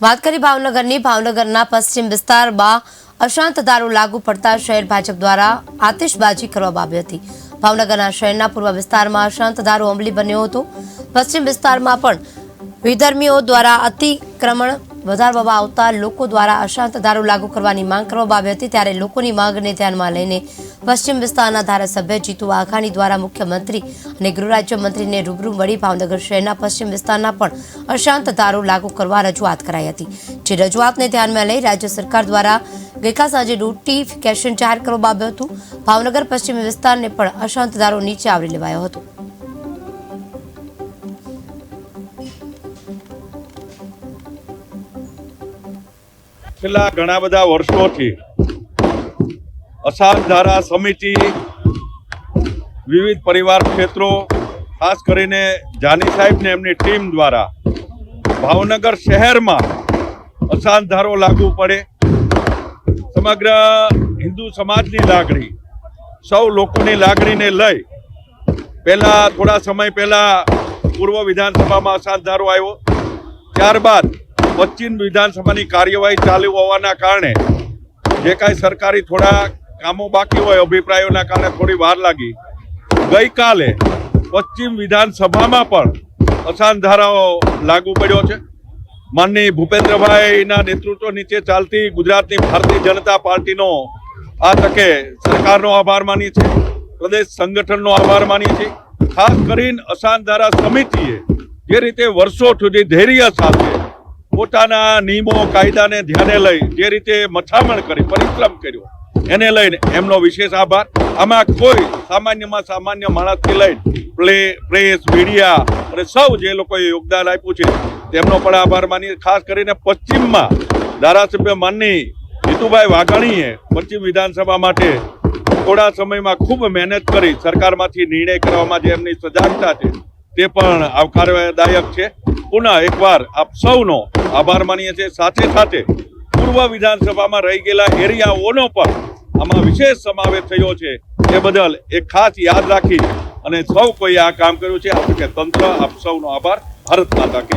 વાત કરી ભાવનગરની. ભાવનગરના પશ્ચિમ વિસ્તારમાં અશાંત દારૂ લાગુ પડતા શહેર ભાજપ દ્વારા આતિશબાજી કરવામાં આવી હતી. ભાવનગરના શહેરના પૂર્વ વિસ્તારમાં અશાંત દારૂ અમલી બન્યો હતો. પશ્ચિમ વિસ્તારમાં પણ વિધર્મીઓ દ્વારા અતિક્રમણ વધારવામાં આવતા લોકો દ્વારા અશાંત દારૂ લાગુ કરવાની માંગ કરવામાં આવી હતી ત્યારે લોકોની માંગને ધ્યાનમાં લઈને પશ્ચિમ વિસ્તારના ધારાસભ્ય જીતુ વાઘાણી દ્વારા મુખ્યમંત્રી અને ગૃહ રાજ્યમંત્રીને રૂબરૂ મળી ભાવનગર શહેરના પશ્ચિમ વિસ્તારના પણ અશાંત દારૂ લાગુ કરવા રજૂઆત કરાઈ હતી. જે રજૂઆતને ધ્યાનમાં લઈ રાજ્ય સરકાર દ્વારા ગઈકાલ સાંજે નોટિફિકેશન જાહેર કરવામાં આવ્યું હતું. ભાવનગર પશ્ચિમ વિસ્તારને પણ અશાંત દારૂ નીચે આવરી લેવાયો હતો. છેલ્લા ઘણા બધા વર્ષોથી અસાધ ધારા સમિતિ, વિવિધ પરિવાર ક્ષેત્રો, ખાસ કરીને જાની સાહેબને એમની ટીમ દ્વારા ભાવનગર શહેરમાં અસાન ધારો લાગુ પડે. સમગ્ર હિન્દુ સમાજની લાગણી, સૌ લોકોની લાગણીને લઈ પહેલાં થોડા સમય પહેલાં પૂર્વ વિધાનસભામાં અસાન ધારો આવ્યો. ત્યારબાદ પશ્ચિમ વિધાનસભાની કાર્યવાહી ચાલુ હોવાના કારણે જે કાંઈ સરકારી થોડા કામો બાકી હોય અભિપ્રાયોના કારણે થોડી વાર લાગી. ગઈકાલે પશ્ચિમ વિધાનસભામાં પણ અસાન ધારાઓ લાગુ પડ્યો છે. માનની ભૂપેન્દ્રભાઈના નેતૃત્વ નીચે ચાલતી ગુજરાતની ભારતીય જનતા પાર્ટીનો આ તકે સરકારનો આભાર માની છે. પ્રદેશ સંગઠનનો આભાર માની છે. ખાસ કરીને અસાન ધારા સમિતિએ જે રીતે વર્ષો સુધી ધૈર્ય સાથે પોતાના નિયમો, કાયદાને ધ્યાને લઈ જે રીતે મથામણ કરી, પરિશ્રમ કર્યો, એને લઈને એમનો વિશેષ આભાર. આમાં કોઈ સામાન્યમાં સામાન્ય માણસથી લઈને પ્લે, પ્રેસ, મીડિયા અને સૌ જે લોકોએ યોગદાન આપ્યું છે, તેમનો પણ આભાર માની ખાસ કરીને પશ્ચિમમાં ધારાસભ્ય માનની જીતુભાઈ વાઘાણીએ પશ્ચિમ વિધાનસભા માટે થોડા સમયમાં ખૂબ મહેનત કરી સરકારમાંથી નિર્ણય કરવામાં જે એમની સજાગતા છે તે પણ આવકારદાયક છે. પુનઃ એકવાર આપ સૌનો આભાર માનીએ છીએ. સાથે સાથે પૂર્વ વિધાનસભામાં રહી ગયેલા એરિયાઓનો પણ આમાં વિશેષ સમાવેશ થયો છે. એ બદલ એક ખાસ યાદ રાખી અને સૌ કોઈ આ કામ કર્યું છે. આપણે તંત્ર આપ સૌનો આભાર. ભારત માતા